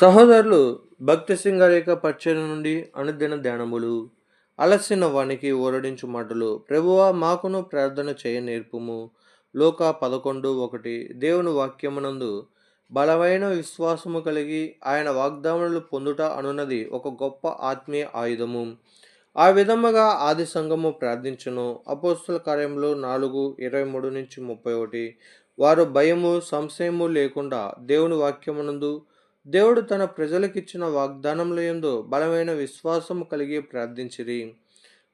సహోదరులు భక్తి సింగాల యొక్క పరిచయం నుండి అనుదిన ధ్యానములు అలసిన వానికి ఓరడించు మాటలు ప్రభువా మాకును ప్రార్థన చేయ నేర్పుము. లోక పదకొండు ఒకటి దేవుని వాక్యమునందు బలమైన విశ్వాసము కలిగి ఆయన వాగ్దానములు పొందుట అనున్నది ఒక గొప్ప ఆత్మీయ ఆయుధము. ఆ విధముగా ఆది సంఘము ప్రార్థించను. అపోస్తుల కార్యంలో నాలుగు ఇరవై మూడు నుంచి ముప్పై ఒకటి. వారు భయము సంశయము లేకుండా దేవుని వాక్యమునందు దేవుడు తన ప్రజలకిచ్చిన వాగ్దానముల యందు బలమైన విశ్వాసము కలిగి ప్రార్థించిరి.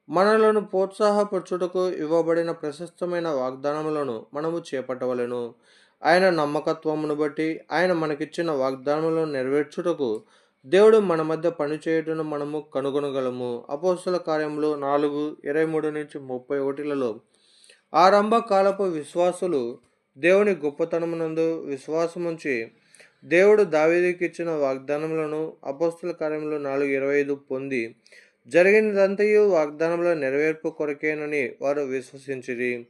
మనలను ప్రోత్సాహపరచుటకు ఇవ్వబడిన ప్రశస్తమైన వాగ్దానములను మనము చేపట్టవలెను. ఆయన నమ్మకత్వమును బట్టి ఆయన మనకిచ్చిన వాగ్దానములను నెరవేర్చుటకు దేవుడు మన మధ్య పనిచేయటను మనము కనుగొనగలము. అపోస్తుల కార్యంలో నాలుగు ఇరవై మూడు నుంచి ముప్పై ఒకటిలలో ఆరంభ కాలపు విశ్వాసులు దేవుని గొప్పతనమునందు విశ్వాసముంచి దేవుడు దావీదుకి ఇచ్చిన వాగ్దానములను అపోస్తుల కార్యంలో నాలుగు ఇరవై ఐదు పొంది జరిగినదంతయు వాగ్దానముల నెరవేర్పు కొరకేనని వారు విశ్వసించిరి.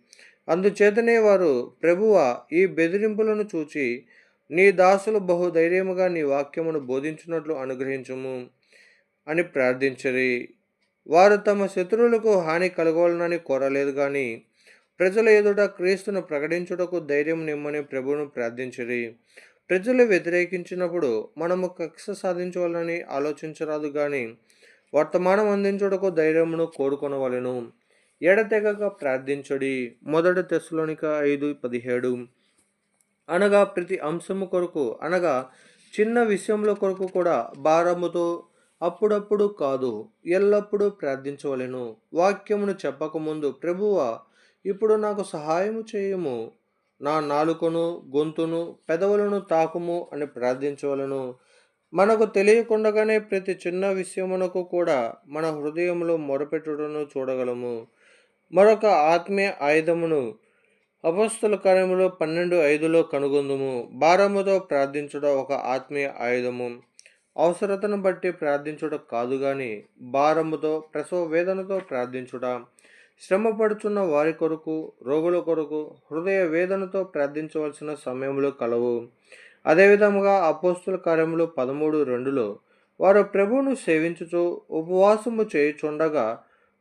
అందుచేతనే వారు ప్రభువ ఈ బెదిరింపులను చూచి నీ దాసులు బహు ధైర్యముగా నీ వాక్యమును బోధించినట్లు అనుగ్రహించుము అని ప్రార్థించరి. వారు తమ శత్రువులకు హాని కలగవాలనని కోరలేదు కానీ ప్రజల ఎదుట క్రీస్తును ప్రకటించుటకు ధైర్యం నిమ్మని ప్రభువును ప్రార్థించరి. ప్రజలు వ్యతిరేకించినప్పుడు మనము కక్ష సాధించవాలని ఆలోచించరాదు కానీ వర్తమానం అందించుటకు ధైర్యమును కోరుకొనవలను. ఎడతెగక ప్రార్థించుడి మొదటి తెస్సులోనిక ఐదు పదిహేడు. అనగా ప్రతి అంశము కొరకు అనగా చిన్న విషయంలో కొరకు కూడా భారముతో అప్పుడప్పుడు కాదు ఎల్లప్పుడూ ప్రార్థించవలెను. వాక్యమును చెప్పకముందు ప్రభువ ఇప్పుడు నాకు సహాయము చేయము. నా నాలుకను గొంతును పెదవులను తాకుము అని ప్రార్థించవలను. మనకు తెలియకుండగానే ప్రతి చిన్న విషయమునకు కూడా మన హృదయంలో మొరపెట్టుటను చూడగలము. మరొక ఆత్మీయ ఆయుధమును అపస్తుల కార్యములో పన్నెండు ఐదులో కనుగొందుము. భారముతో ప్రార్థించుట ఒక ఆత్మీయ ఆయుధము. అవసరతను బట్టి ప్రార్థించుట కాదు కానీ భారముతో ప్రసవ వేదనతో ప్రార్థించుట. శ్రమపడుచున్న వారి కొరకు రోగుల కొరకు హృదయ వేదనతో ప్రార్థించవలసిన సమయములు కలవు. అదేవిధముగా అపోస్తుల కార్యములు పదమూడు రెండులో వారు ప్రభువును సేవించుచు ఉపవాసము చేయుచుండగా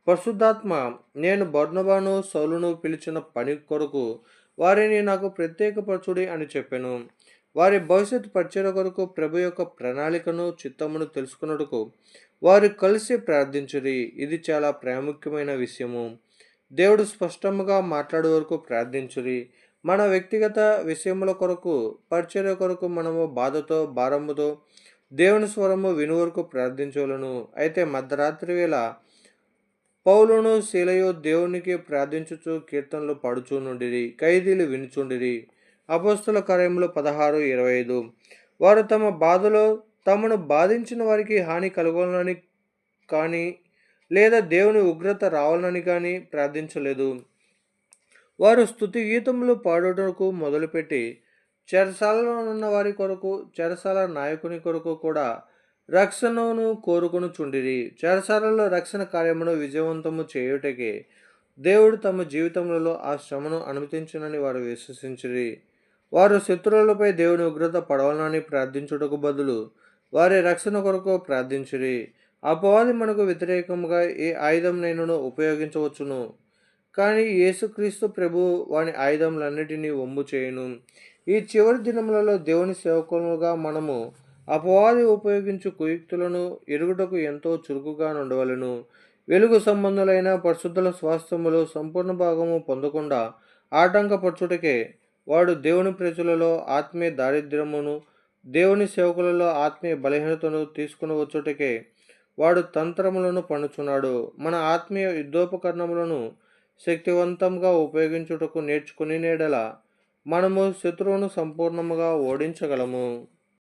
పరిశుద్ధాత్మ నేను బర్ణబాను సౌలును పిలిచిన పని కొరకు వారిని నాకు ప్రత్యేకపరచుడి అని చెప్పాను. వారి భవిష్యత్ పరిచయ కొరకు ప్రభు యొక్క ప్రణాళికను చిత్తమును తెలుసుకున్నట్టుకు వారు కలిసి ప్రార్థించురి. ఇది చాలా ప్రాముఖ్యమైన విషయము. దేవుడు స్పష్టముగా మాట్లాడే వరకు ప్రార్థించురి. మన వ్యక్తిగత విషయముల కొరకు పరిచర్య కొరకు మనము బాధతో భారముతో దేవుని స్వరము విను వరకు ప్రార్థించవలను. అయితే మధ్యరాత్రి వేళ పౌలును శీలయు దేవునికి ప్రార్థించుచు కీర్తనలు పడుచునుండిరి ఖైదీలు వినుచుండిరి. అపోస్తుల కార్యములు పదహారు ఇరవై ఐదు. వారు తమ బాధలో తమను బాధించిన వారికి హాని కలగలని కానీ లేదా దేవుని ఉగ్రత రావాలని కానీ ప్రార్థించలేదు. వారు స్థుతి గీతములు పాడుటకు మొదలుపెట్టి చెరసాలలో ఉన్న వారి కొరకు చెరసాల నాయకుని కొరకు కూడా రక్షణను కోరుకుని చుండిరి చెరసాలలో రక్షణ కార్యమును విజయవంతము చేయుటకే దేవుడు తమ జీవితములలో ఆ శ్రమను అనుమతించునని వారు విశ్వసించిరి. వారు శత్రువులపై దేవుని ఉగ్రత పడవాలని ప్రార్థించుటకు బదులు వారి రక్షణ కొరకు ప్రార్థించిరి. అపవాది మనకు వ్యతిరేకంగా ఏ ఆయుధం నేను ఉపయోగించవచ్చును. కానీ యేసుక్రీస్తు ప్రభు వాని ఆయుధములన్నిటినీ ఒమ్ము చేయను. ఈ చివరి దినములలో దేవుని సేవకులుగా మనము అపవాది ఉపయోగించు కుయుక్తులను ఎరుగుటకు ఎంతో చురుకుగా ఉండవలను వెలుగు సంబంధులైన పరిశుద్ధుల స్వాస్థ్యములు సంపూర్ణ భాగము పొందకుండా ఆటంకపరచుటకే వాడు దేవుని ప్రజలలో ఆత్మీయ దారిద్ర్యమును దేవుని సేవకులలో ఆత్మీయ బలహీనతను తీసుకుని వచ్చుటకే వాడు తంత్రములను పన్నుచున్నాడు మన ఆత్మీయ యుద్ధోపకరణములను శక్తివంతంగా ఉపయోగించుటకు నేర్చుకుని నేడల మనము శత్రువును సంపూర్ణముగా ఓడించగలము.